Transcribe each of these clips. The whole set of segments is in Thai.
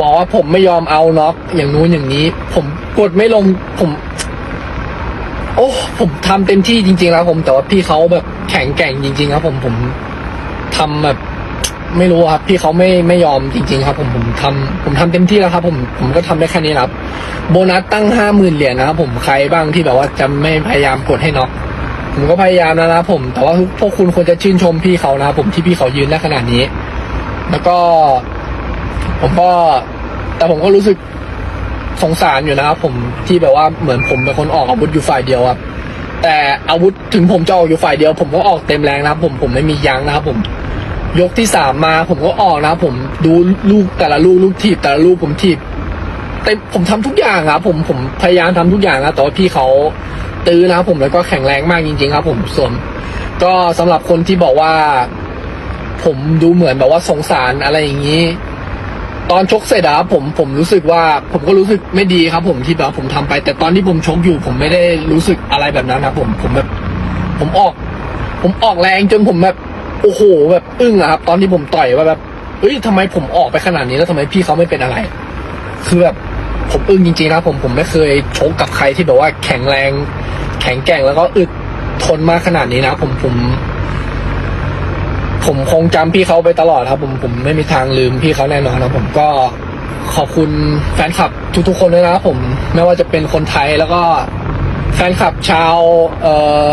บอกว่าผมไม่ยอมเอาน็อกอย่างนู้นอย่างนี้ ผมกดไม่ลงผม โอ้ผมทำเต็มที่จริง ๆ แล้วผม แต่ว่าพี่เขาแบบแข็งแกร่งจริง ๆ ครับ ผมผมทำแบบ ไม่รู้ครับ พี่เขาไม่ไม่ยอมจริง ๆ ครับ ผมผมทำผมทำเต็มที่แล้วครับ ผมผมก็ทำได้แค่นี้ครับ โบนัสตั้งห้าหมื่นเหรียญนะครับผมใครบ้างที่แบบว่าจะไม่พยายามกดให้น็อกผมก็พยายามแล้วนะผม แต่ว่าพวกคุณควรจะชื่นชมพี่เขานะครับผมที่พี่เขายืนได้ขนาดนี้ แล้วก็ ผมก็แต่ผมก็รู้สึกสงสารอยู่นะครับผมที่แบบว่าเหมือนผมเป็นคนออกอาวุธอยู่ฝ่ายเดียวครับแต่อาวุธถึงผมจะออกอยู่ฝ่ายเดียว ผมก็ออกเต็มแรงนะครับ ผมผมไม่มียั้งนะครับ ผม ยกที่สามมา ผมก็ออกนะครับผมดูลูกแต่ละลูกลูกทีบแต่ละลูกผมทีบเต็มผมทำทุกอย่างครับ ผมผมพยายามทำทุกอย่างนะแต่ว่าพี่เขาตื้อนะครับ ผมแล้วก็แข็งแรงมากจริง ๆ ครับ ผมส่วนก็สำหรับคนที่บอกว่า ผมดูเหมือนแบบว่าสงสารอะไรอย่างนี้ ตอนชกเสร็จอะครับผมผมรู้สึกว่าผมก็รู้สึกไม่ดีครับ ผมที่แบบผมทำไป แต่ตอนที่ผมชกอยู่ ผมไม่ได้รู้สึกอะไรแบบนั้นครับผมผมแบบ ผมออก ผมออกแรงจนผมแบบโอ้โหแบบอึ้งอะครับ ตอนที่ผมต่อยว่าแบบเอ้ยทำไมผมออกไปขนาดนี้แล้วทำไมพี่เขาไม่เป็นอะไร คือแบบผมอึ้งจริงๆนะผมผมไม่เคยชกกับใครที่แบบว่าแข็งแรง แข็งแกร่งแล้วก็อึดทนมากขนาดนี้นะผมผม ผมคงจำพี่เขาไปตลอดครับ ผมผมไม่มีทางลืมพี่เขาแน่นอนครับ ผมก็ขอบคุณแฟนคลับทุกๆคนด้วยนะครับผมไม่ว่าจะเป็นคนไทยแล้วก็แฟนคลับชาวเอ่อ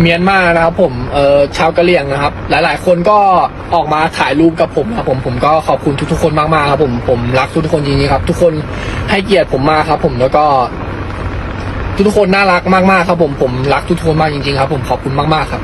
เมียนมานะครับ ผมเอ่อชาวกะเหรี่ยงนะครับ หลายๆ คนก็ออกมาถ่ายรูปกับผมครับผมผมก็ขอบคุณทุกๆคนมากๆครับ ผมผมรักทุกๆคนจริงๆครับ ทุกคนให้เกียรติผมมากครับ ผมแล้วก็ ทุกๆคนน่ารักมากๆครับ ผมผมรักทุกๆคนมากจริงๆครับ ผมขอบคุณมากๆครับ